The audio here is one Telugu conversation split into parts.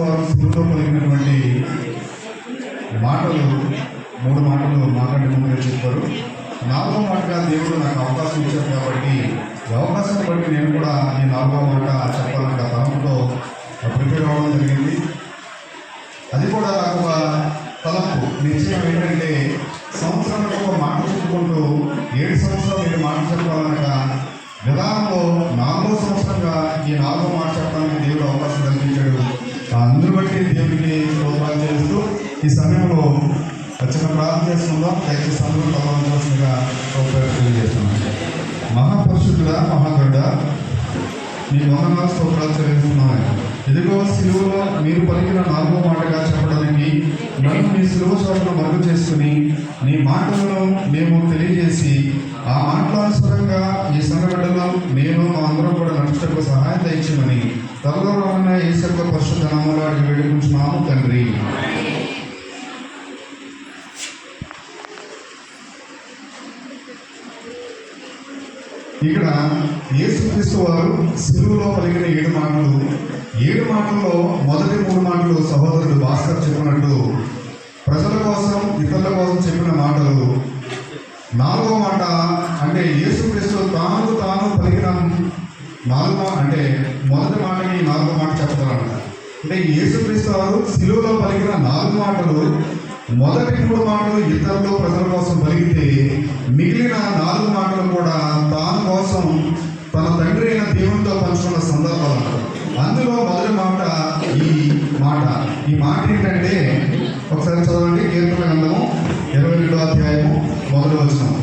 వారు శిలువలో మాటలు మూడు మాటలు మాట్లాడే చెప్పారు. నాలుగో మాటగా దేవుడు నాకు అవకాశం ఇచ్చారు కాబట్టి ఈ అవకాశాన్ని బట్టి నేను కూడా ఈ నాలుగో మాట చెప్పాలన్న తలంపుతో ప్రిపేర్ అవ్వడం జరిగింది. అది కూడా నాకు ఒక తలంపు. నిశ్చయం ఏంటంటే సంవత్సరానికి ఒక మాట చెప్పుకుంటూ ఏడు సంవత్సరాలు నేను మాట చెప్పాలనగా విధానంలో నాలుగో సంవత్సరంగా ఈ నాలుగో మాట చెప్పడానికి దేవుడు అవకాశం కలిగింది అందరి బట్టి దేవుడికి స్తోత్రాలు చేస్తూ ఈ సమయంలో చిన్న ప్రార్థన చేసుకుందాం. దయచేసి అందరూ తలవంచాల్సిందిగా తెలియజేస్తున్నాం. మహాపరుషుడ మహాగడ్డ మీ వందనాలు స్తోత్రాలు చెల్లిస్తున్నాను ఎదుగో సిలువలో మీరు పలికిన నాలుగో మాటగా చెప్పడానికి నన్ను మీ సిలువ చోటను మరుగు చేసుకుని నీ మాటలను మేము తెలియజేసి ఆ మాటలానుసారంగా ఈ సంఘటనలో నేను మా అందరం కూడా నడుచుటకు సహాయం దయచేయమని త్వరలో ఉన్న పరిశుద్ధ నామంలో అడిగి వేడుకుంటున్నాము తండ్రి. ఇక్కడ యేసుక్రీస్తు వారు సిలువులో పలికిన ఏడు మాటలు. ఏడు మాటల్లో మొదటి మూడు మాటలు సహోదరుడు భాస్కర్ చెప్పినట్టు. ప్రజల కోసం ఇతరుల కోసం చెప్పిన మాటలు. నాలుగో మాట అంటే యేసుక్రీస్తు తాను తాను పలికిన నాలుగో అంటే మొదటి మాటకి నాలుగో మాట చెప్తారంట అంటే యేసుక్రీస్తు వారు సిలువలో పలికిన నాలుగు మాటలు మొదటి మూడు మాటలు ఇతరులు ప్రజల కోసం పలికితే మిగిలిన నాలుగు మాటలు కూడా తాను కోసం తన తండ్రి అయిన దేవునితో పంచుకున్న సందర్భాలు అందులో మొదటి మాట ఈ మాట. ఈ మాట ఏంటంటే ఒకసారి చదవండి కీర్తన గ్రంథము ఇరవై రెండో అధ్యాయము మొదటి వచ్చినాము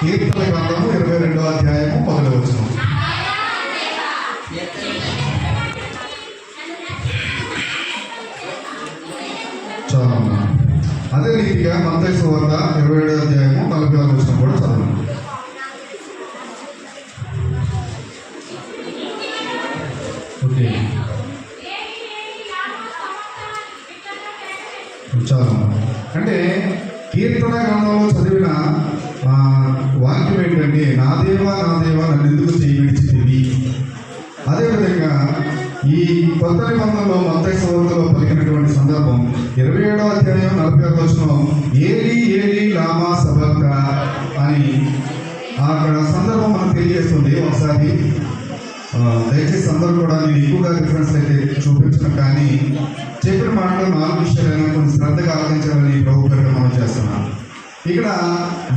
కీర్తన గ్రంథము ఇరవై రెండో అధ్యాయము మొదటి వచనం. అదే రీతిగా మంతైసు వద్ద ఇరవై ఏడో అధ్యాయము నలభై ఆరు వచ్చిన కూడా చదవండి. ఓకే. చాలా అంటే కీర్తన గ్రంథంలో చదివిన వాక్యం ఏంటంటే నా దేవా నా దేవా నన్ను ఎందుకు చేయబడిచింది అదేవిధంగా ఈ కొత్త నిబంధనలో మొత్తం సవర్తలో పలికినటువంటి సందర్భం ఇరవై ఏడవ అధ్యాయం నలభై ఒక వచ్చిన ఏలి ఏలి లామా సబక్క అని అక్కడ సందర్భం మనకు తెలియజేస్తుంది. ఒకసారి దయచేసి అందరూ కూడా నేను ఎక్కువగా రిఫరెన్స్ అయితే చూపించను కానీ చెప్పిన మాటలు నాలుగు విషయాలైనా కొన్ని శ్రద్ధగా ఆలోచించాలని ప్రభుత్వం ఇక్కడ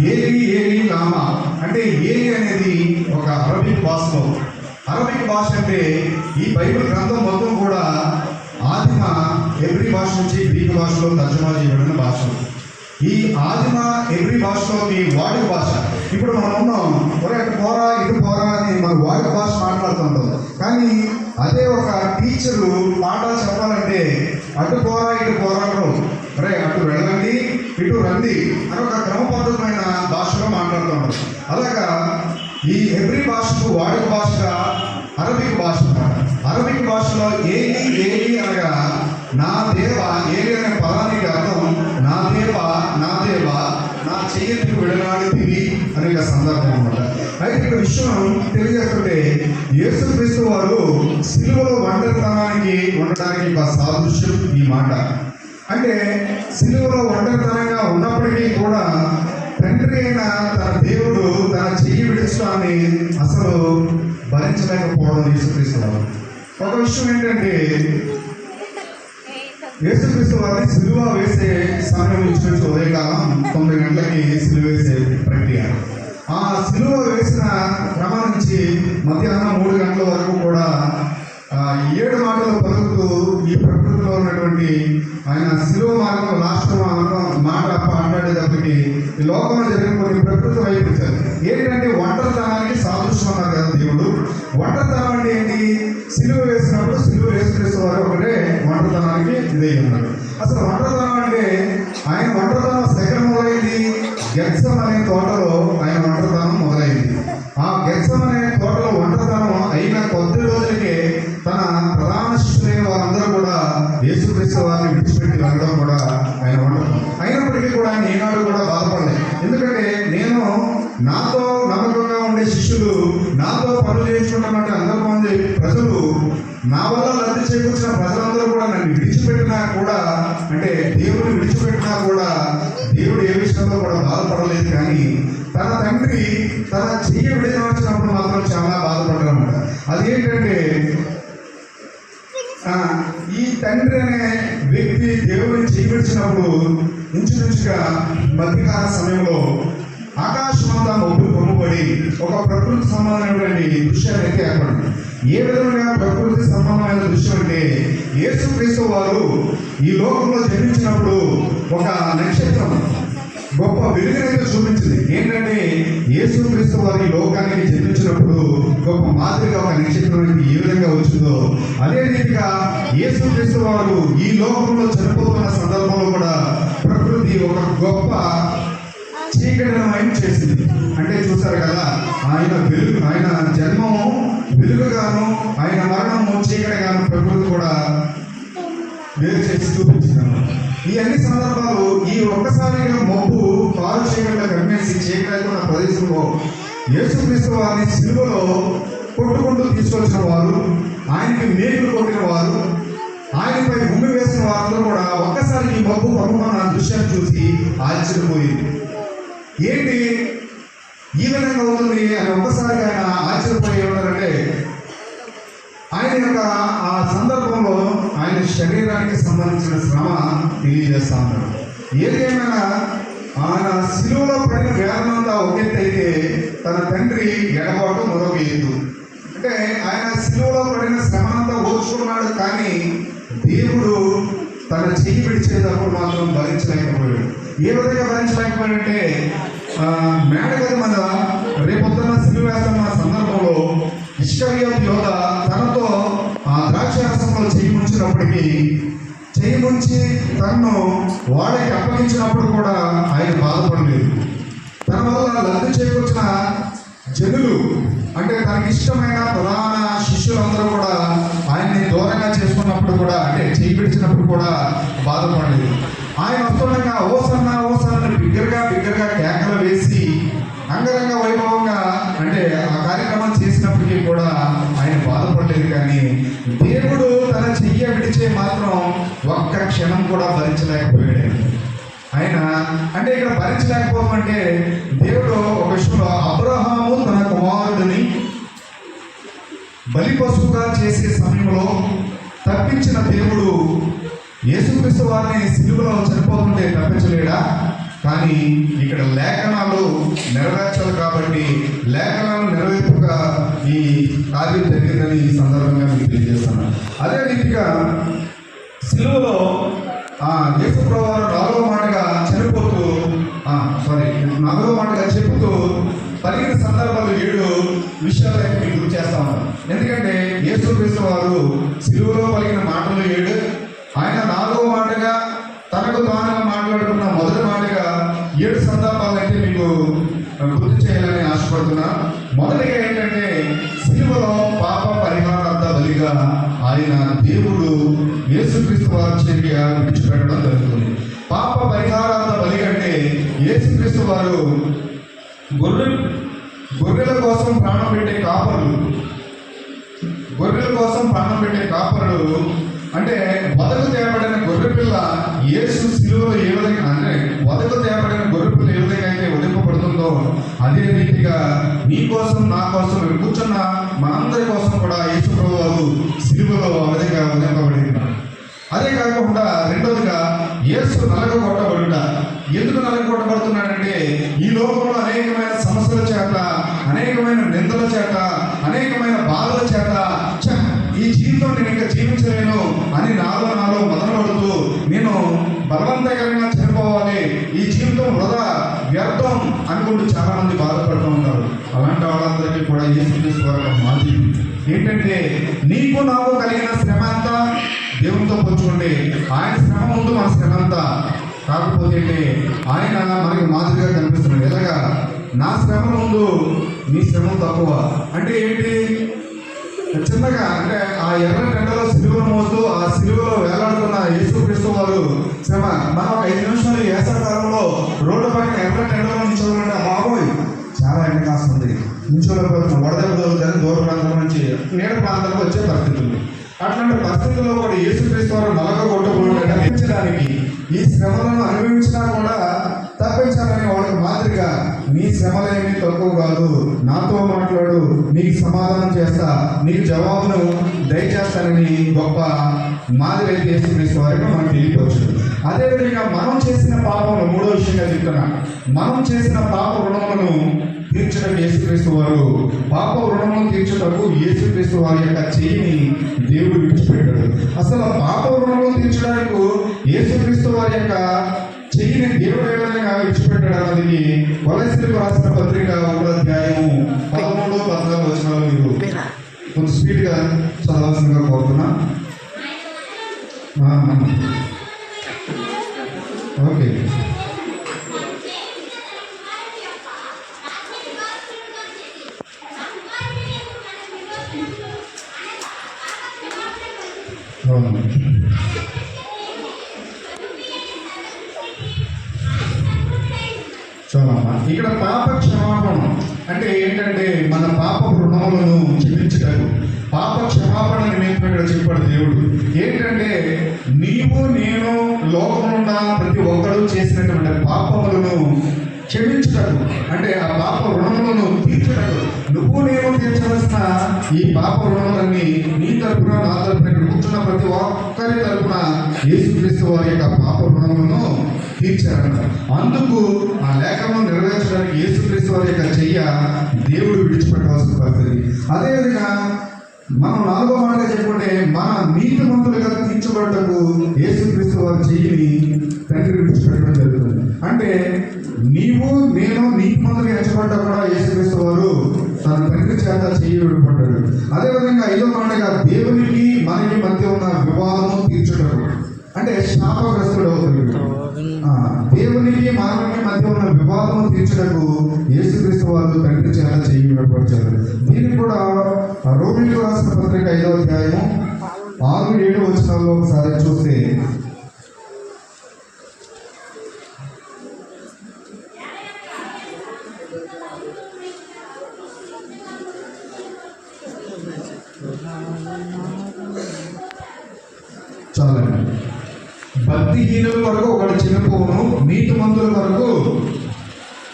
ఏలి ఏలి లామా అంటే ఏలి అనేది ఒక అరబిక్ భాషలో. అరబిక్ భాష అంటే ఈ బైబిల్ గ్రంథం మొత్తం కూడా ఆదిమ ఎవ్రీ భాష నుంచి గ్రీక్ భాషలో తర్జుమా చేయబడిన భాష. ఈ ఆదిమ ఎబ్రి భాషలోకి వాడుక భాష. ఇప్పుడు మనం ఉన్నాం. ఒరే అటు పోరా ఇటు పోరా అని మన వాడుక భాష మాట్లాడుతుంటాం కానీ అదే ఒక టీచరు పాఠాలు చెప్పాలంటే అటు పోరా ఇటు పోరా అంటారు. ఇటు రండి అని ఒక క్రమబద్ధమైన భాషలో మాట్లాడుతుంటారు అలాగా ఈ ఎబ్రి భాషకు వాడుక భాషగా అరబిక్ భాష అరబిక్ భాషలో ఏలి ఏలి అనగా నా దేవ ఏలి అనే పదానికి అర్థం నా దేవ నా దేవ నా చెయ్యకు విడనాడితివి అనే సందర్భం అనమాట. అయితే ఇక్కడ విషయం తెలియజేస్తుంటే యేసుక్రీస్తు వారు సిలువలో ఒంటరితనానికి ఉండడానికి ఒక సాదృశ్యం ఈ మాట. అంటే సిలువలో ఒంటరితనంగా ఉన్నప్పటికీ కూడా తండ్రి అయిన తన దేవుడు తన చెయ్యి విడిచడాన్ని అసలు భరించలేకపోవడం యేసుక్రీస్తున్నారు ఒక విషయం ఏంటంటే యేసుక్రీస్తు వారిని సిలువ వేసే సమయం ఇచ్చినట్టు ఉదయకాలం తొమ్మిది గంటలకి సిలువ వేసే ప్రక్రియ. ఆ సిలువ వేసిన క్రమం నుంచి మధ్యాహ్నం మూడు గంటల వరకు కూడా ఏడు మాటలు పలుకుతూ మాట్లాడేటప్పటికి ఈ లోకంలో జరిగిన కొన్ని ప్రకృతి వైపుచ్చారు ఏంటంటే ఒంటరితనానికి సాదృశ్యం అన్నారు కదా దేవుడు. ఒంటరితనం అంటే ఏంటి? సిలువ వేసినప్పుడు సిలువ వేసుక్రీస్తు వారు ఒకటే ఒంటరితనానికి ఇదే ఉన్నారు. అసలు ఒంటరితనం అంటే ఆయన ఒంటరితనం సెకండ్ మొదలైంది. గెత్సం అనే తోటలో ఆయన ఒంటరితనం మొదలైంది. ఆ గెత్సం అనే తోటలో ఒంటరితనం అయిన కొద్ది రోజులకే తన ప్రధాన శిష్యులైన వారందరూ కూడా యేసుక్రీస్తు వారిని విడిచిపెట్టి వెళ్ళడం అయినప్పటికీ కూడా కూడా బాధపడలేదు. ఎందుకంటే నేను నాతో నమ్మకంగా ఉండే శిష్యులు నాతో పనులు చేయించుకుంటామంటే అందరూ మంది ప్రజలు నా వల్ల లబ్ధి చేకూర్చిన ప్రజలందరూ కూడా నన్ను విడిచిపెట్టినా కూడా అంటే దేవుడిని విడిచిపెట్టినా కూడా దేవుడు ఏ విషయంలో కూడా బాధపడలేదు కానీ తన తండ్రి తన చెయ్యి విడిచినప్పుడు మాత్రం చాలా బాధపడ్డారన్నమాట. అదేంటంటే ఈ తండ్రి అనే వ్యక్తి దేవుడిని చేయించినప్పుడు ఇంచుమించుగా మధ్యకాల సమయంలో ఆకాశమంతా మబ్బు కొమ్ముబడి ఒక ప్రకృతి సంబంధమైనటువంటి దృశ్యాన్ని అయితే ఏర్పడింది ఏ విధంగా ప్రకృతి సంబంధమైన దృశ్యం అంటే యేసుక్రీస్తు వారు ఈ లోకంలో జన్మించినప్పుడు ఒక నక్షత్రం. గొప్ప వెలుగునైతే చూపించింది. ఏంటంటే యేసుక్రీస్తు వారి లోకానికి జన్మించినప్పుడు గొప్ప మాదిరిగా ఒక నక్షత్రం ఏ విధంగా వచ్చిందో అదే రీతిగా యేసుక్రీస్తు వారు ఈ లోకంలో చనిపోతున్న సందర్భంలో కూడా ప్రకృతి ఒక గొప్ప చీకటిమయం చేసింది. అంటే చూసారు కదా ఆయన వెలుగు ఆయన జన్మము వెలుగుగాను ఆయన మరణము చీకటిగాను ప్రకృతి కూడా వేరు చేసి చూపించినాను ఈ అన్ని సందర్భాలు ఈ ఒక్కసారిగా మబ్బు పాలు చేయకుండా కమ్మేసి చీకటి ప్రదేశంలో యేసుక్రీస్తు వారిని సిలువలో కొట్టుకుంటూ తీసుకొచ్చిన వారు ఆయనకి మేకులు కొట్టిన వారు ఆయనపై ఉమ్మి వేసిన వారందరూ కూడా ఒక్కసారి ఈ మబ్బు పమ్మన్న దృశ్యాన్ని చూసి ఆశ్చర్యపోయింది ఏంటి ఈ విధంగా అవుతుంది అని ఒక్కసారి ఆయన ఆశ్చర్యపోయి ఉన్నారంటే ఆయన యొక్క ఆ సందర్భంలో ఆయన శరీరానికి సంబంధించిన శ్రమ తెలియజేస్తా ఉన్నాడు ఏదేమైనా ఆయన శిలువలో పడిన వేదనంతా ఒకెత్తైతే తన తండ్రి ఎడబాటు మరొక ఎత్తు అంటే ఆయన శిలువలో పడిన శ్రమంతా ఓర్చుకున్నాడు కానీ దేవుడు తన చెయ్యి విడిచేటప్పుడు మాత్రం భరించలేకపోయాడు. ఏ విధంగా భరించలేకపోయాడంటే ఆ, మేడగది మీద రేపొద్దున సిలువ సందర్భంలో ఇష్కరియోత్ యోధ తనతో ఆ ద్రాక్షరసంలో చేయి ముంచినప్పటికీ ముంచి తన్ను వాడికి అప్పగించినప్పుడు కూడా ఆయన బాధపడలేదు. తన వల్ల లబ్ధి చేకూర్చిన జనులు అంటే తనకి ఇష్టమైన ప్రధాన శిష్యులందరూ కూడా ఆయన్ని దూరంగా చేసుకున్నప్పుడు కూడా అంటే చేయి విడిచినప్పుడు కూడా బాధపడలేదు. ఆయన వస్తుండగా ఓ సార్ బిగ్గరగా బిగ్గరగా కేకలు వేసి అంగరంగ వైభవంగా అంటే ఆ కార్యక్రమం చేసినప్పటికీ కూడా ఆయన బాధపడలేదు కానీ ఒక్క క్షణం కూడా భరించలేకపోయాడు ఆయన. ఆయన అంటే ఇక్కడ భరించలేకపోవడం అంటే దేవుడు ఒక విషయంలో అబ్రహాము తన కుమారుడిని బలి పశువుగా చేసే సమయంలో తప్పించిన దేవుడు యేసుక్రీస్తు వారిని సిలువలో చనిపోతుంటే తప్పించలేడా కానీ ఇక్కడ లేఖనాలు నెరవేర్చాలి కాబట్టి లేఖనాలు నెరవేర్పుగా ఈ కార్యం జరిగిందని ఈ సందర్భంగా మీకు తెలియజేస్తున్నాను అదే రీతిగా సిలువలో ఆ నాలుగో మాటగా చనిపోతూ ఆ, సారీ నాలుగో మాటగా చెబుతూ పలికిన సందర్భాలు ఏడు విషయాలు మీకు గుర్తు చేస్తా ఉన్నాను. ఎందుకంటే యేసుక్రీస్తు వారు సిలువలో పలికిన మాటలు ఏడు ఆయన నాలుగో మాటగా తనకు తానుగా మాట్లాడుకున్న మొదటి మాటగా ఏడు సందర్భాలు అయితే మీకు గుర్తు చేయాలని ఆశపడుతున్నా. మొదటిగా ఏంటంటే సిలువలో పాప పరిహారార్థ బలిగా ఆయన దేవుడు యేసుక్రీస్తు వారి చర్య విడిచిపెట్టడం జరుగుతుంది. పాప పరిహారార్థ బలి కంటే యేసుక్రీస్తు వారు గొర్రె గొర్రెల కోసం ప్రాణం పెట్టే కాపరులు. గొర్రెల కోసం ప్రాణం పెట్టే కాపరులు అంటే వదకు తేబడిన గొర్రె పిల్ల యేసు శిలువలో ఏ విధంగా అంటే వదకు తేబడిన గొర్రె పిల్ల ఏ విధంగా అయితే వదిలింపబడుతుందో అదే రీతిగా నీ కోసం నా కోసం కూర్చున్న మనందరి కోసం కూడా యేసు ప్రభు వారు శిలువలో ఆ విధంగా వదిలింపబడి అదే కాకుండా రెండోదిగా యేసు నలగ కొట్టబడుట. ఎందుకు నలగ కొట్టబడుతున్నాడంటే ఈ లోకంలో అనేకమైన సమస్యల చేత అనేకమైన నిందల చేత అనేకమైన బాధల చేత ఈ జీవితం నేను ఇంకా జీవించలేను అని నాలో నాలో మొదలుపడుతూ నేను బలవంతకరంగా చనిపోవాలి. ఈ జీవితం వృధా వ్యర్థం అనుకుంటూ చాలా మంది బాధపడుతూ ఉంటారు అలాంటి వాళ్ళందరికీ కూడా యేసుక్రీస్తు చేసుకోవాలి మాది ఏంటంటే నీకు నాకు కలిగిన శ్రమ దేవునితో పోల్చుకోండి ఆయన శ్రమ ముందు మన శ్రమ అంతా కాకపోతే ఆయన మనకి మాదిరిగా కనిపిస్తున్నాడు. ఎలాగా? నా శ్రమ ముందు నీ శ్రమ తక్కువ. అంటే ఏంటి? చిన్నగా అంటే ఆ ఎర్ర నెండలో సిలువను మోస్తూ ఆ సిలువలో వేలాడుతున్న యేసుక్రీస్తు వారు శ్రమ. మనం ఒక ఐదు నిమిషాలు వేసవికాలంలో రోడ్డు పక్కన ఎర్ర ఎండలో నిల్చోవాలంటే బాబోయ్ చాలా ఎండ కాస్తుంది ఇంచులో వడదెబ్బ తగులుతారని దూర ప్రాంతం నుంచి నీడ ప్రాంతాలకు వచ్చే పరిస్థితి ఉంది. అట్లాంటి పరిస్థితుల్లో కూడా యేసుక్రీస్తు వారు నలగ కొట్టబోయడానికి ఈ శ్రమలను అనుభవించినా కూడా తప్పించాలని వాళ్ళకి మాదిరిక నీ శ్రమలేమీ తక్కువ కాదు. నాతో మాట్లాడు నీకు సమాధానం చేస్తా నీకు జవాబును దయచేస్తానని గొప్ప మాదిరి యేసుక్రీస్తు వారికి మనం తెలియవచ్చు అదేవిధంగా మనం చేసిన పాపములు మూడో విషయంగా చెప్తున్నా. మనం చేసిన పాప రుణములను తీర్చడం యేసుక్రీస్తు వారు. పాప రుణములను తీర్చటకు యేసుక్రీస్తు వారి యొక్క చెయ్యిని దేవుడు విడిచిపెట్టాడు. అసలు పాప రుణములను తీర్చడానికి యేసుక్రీస్తు వారి యొక్క చెయ్యిని దేవుడు ఏ విధంగా విడిచిపెట్టాడు అన్నది వలసలకు రాసిన పత్రిక ఒకటో అధ్యాయము పదమూడు పద్నాలుగు వచనాలు మీరు కొంచెం స్పీడ్గా చదవాల్సిందిగా కోరుతున్నా. చూడమ్మా ఇక్కడ పాప క్షమాపణ అంటే ఏంటంటే మన పాప రుణములను క్షమించటం పాప క్షమాపణ నిమిత్తం ఇక్కడ చెప్పాడు దేవుడు. ఏంటంటే నీవు నేను లోకమున్న ప్రతి ఒక్కరూ చేసినటువంటి పాపములను క్షమించటకు అంటే ఆ పాప రుణములను తీర్చటకు నువ్వు నేను తీర్చవలసిన ఈ పాప రుణములన్నీ నీ తరపున నా తరపున ఇక్కడ కూర్చున్న ప్రతి ఒక్కరి తరపున యేసుక్రీస్తు వారి యొక్క పాప రుణములను తీర్చారంట అందుకు ఆ లేఖనం నెరవేర్చడానికి యేసుక్రీస్తు వారి యొక్క చెయ్య దేవుడు విడిచిపెట్టవలసిన పరిస్థితి. అదేవిధంగా మనం నాలుగో మాట చెప్పుకుంటే మన నీతి మంతులుగా తీర్చబడటకు యేసుక్రీస్తు వారి చెయ్యిని తండ్రి విడిచిపెట్టడం జరుగుతుంది. అంటే నీవు నేను నీతి మంతులుగా ఎంచబడ్డా కూడా యేసుక్రీస్తు వారు తన తండ్రి చేత చెయ్యి విడిపడ్డాడు అదేవిధంగా ఐదో మాటగా దేవునికి మనకి మధ్య ఉన్న వివాదము తీర్చడం. అంటే శాపగ్రస్తుడు పాపము తీర్చడకు యేసుక్రీస్తు వారు తండ్రి చేత చేయి ఏర్పరిచారు దీనికి కూడా రోమిలకు రాసిన పత్రిక ఐదో అధ్యాయం ఆరు ఏడు వచనాల్లో ఒకసారి చూస్తే చాలండి. భక్తిహీనుల కొరకు ఒకటి చనిపోవును నీతి మంతుల కొరకు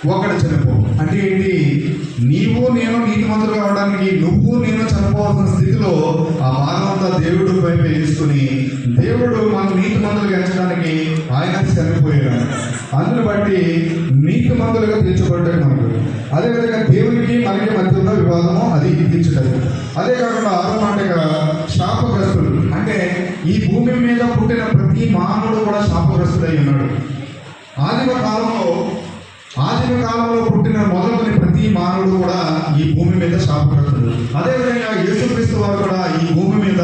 ఒకటి చనిపోవు అంటే ఏంటి? నీవు నేను నీతి మంతులు కావడానికి నువ్వు నేను చనిపోవాల్సిన స్థితిలో ఆ భారమంతా దేవుడు వైపు వేసుకుని దేవుడు మన నీతి మందులు ఎంచడానికి ఆయన చనిపోయాడు. అందుని బట్టి నీతి మందులుగా తీర్చబడ్డాడు మనకు. అదేవిధంగా దేవునికి మనకి మధ్య ఉన్న వివాదము అది తీర్చడం అదే కాకుండా ఆరో శాపగ్రస్తులు. అంటే ఈ భూమి మీద పుట్టిన ప్రతి మానవుడు కూడా శాపగ్రస్తుడై ఉన్నాడు. ఆదిమ కాలంలో ఆదిమ కాలంలో పుట్టిన మొదలుకొని ప్రతి మానవుడు కూడా ఈ భూమి మీద శాపగ్రస్తుడు. అదేవిధంగా యేసుక్రీస్తు వారు కూడా ఈ భూమి మీద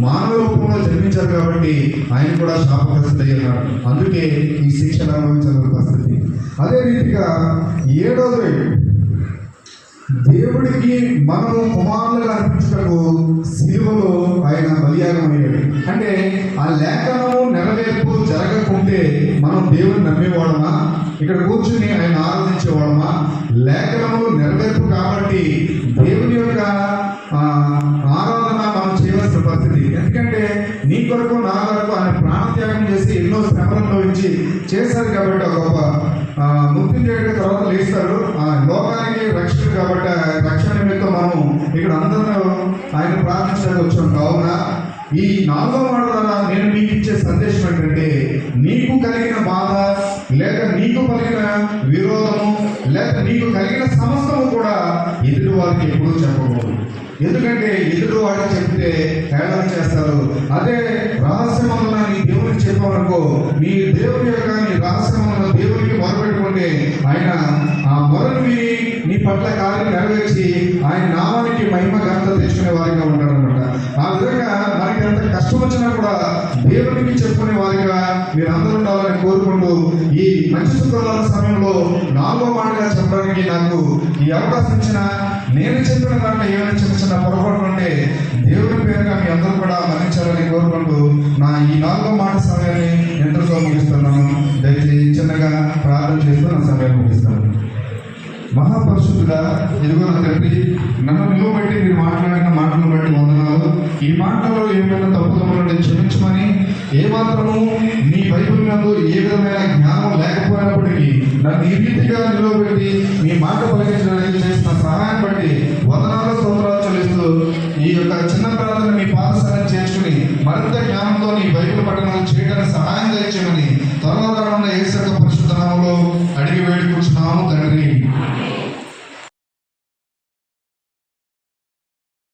మానవ రూపంలో జన్మించారు కాబట్టి ఆయన కూడా శాపగ్రస్తుడై అయ్యారు అందుకే ఈ శిక్షణ అనుభవించాల్సిన పరిస్థితి. అదే రీతిగా ఏడోది దేవుడికి మనము కుమారులుగా అనిపించటకు సిలువలో ఆయన బలియాగమయ్యాడు. అంటే ఆ లేఖనము నెరవేర్పు జరగకుంటే మనం దేవుని నమ్మేవాడమా? ఇక్కడ కూర్చుని ఆయన ఆరాధించేవాళ్ళమా లేఖనము నెరవేర్పు కాబట్టి దేవుని యొక్క ఆరాధన మనం చేయవలసిన పరిస్థితి. ఎందుకంటే నీ కొరకు నా కొరకు ఆయన ప్రాణత్యాగం చేసి ఎన్నో శ్రమలను ఇచ్చి చేశారు కాబట్టి ఒక గొప్ప ముక్తి మృత్యుంజయుడి తర్వాత లేస్తారు. ఆ లోకానికి రక్షణ కాబట్టి రక్షణ నిమిత్తం మనం ఇక్కడ అందరం ఆయన ప్రార్థించడానికి వచ్చాం. కావున ఈ నాలుగో మాట ద్వారా నేను మీకు ఇచ్చే సందేశం ఏంటంటే నీకు కలిగిన బాధ లేక నీకు కలిగిన విరోధము లేక నీకు కలిగిన సమస్తము కూడా ఎదుటి వారికి ఎప్పుడూ చెప్పకూడదు. ఎందుకంటే ఎదురు వారికి చెప్తే హేళన చేస్తారు. అదే రహస్యమన్న నీ దేవుడికి చెప్పామనుకో నీ దేవుని యొక్క నీ రహస్యమన్న దేవునికి మొరపెట్టుకుంటే ఆయన ఆ మొరను విని నీ పట్ల కార్యం నెరవేర్చి ఆయన నామానికి మహిమ ఘనత తెచ్చుకునే వారిగా ఉంటాడనమాట. ఆ విధంగా కష్టం వచ్చినా కూడా దేవునికి చెప్పుకునే వారిగా మీరు అందరూ ఉండాలని కోరుకుంటూ ఈ మంచి శుక్రవారం సమయంలో నాలుగో మాటగా చెప్పడానికి నాకు ఈ అవకాశం ఇచ్చిన నేను చెప్పిన దాంట్లో ఏమైనా చిన్న చిన్న పొరపాటు ఉంటే దేవుని పేరుగా మీ అందరూ కూడా మరణించాలని కోరుకుంటూ నా ఈ నాలుగో మాట సమయాన్ని ఇంటర్తో ముగిస్తున్నాను. దయచేసి చిన్నగా ప్రార్థన చేస్తూ నా సమయం ముగిస్తాను. మహాపరుషుడుగా పరిశుద్ధుడా తండ్రి నన్ను నిలువబట్టి మీరు మాట్లాడిన మాటలను బట్టి వందన ఈ మాటలలో ఏమైనా తప్పుదమ్ములను క్షమించమని ఏ మాత్రము నీ బైబిల్ నందు ఏ విధమైన జ్ఞానం లేకపోయినప్పటికీ నన్ను ఈ రీతిగా నిలబెట్టి మీ మాట పలికించడానికి చేసిన సహాయం బట్టి వందనాలు స్తోత్రాలు చెల్లిస్తూ ఈ యొక్క చిన్న ప్రార్థన మీ పాదశాలను చేర్చుకుని మరింత జ్ఞానంతో నీ బైబిల్ పట్టణాలు చేయడానికి సహాయం చేయమని త్వరలో రానున్న ఏసు శాతం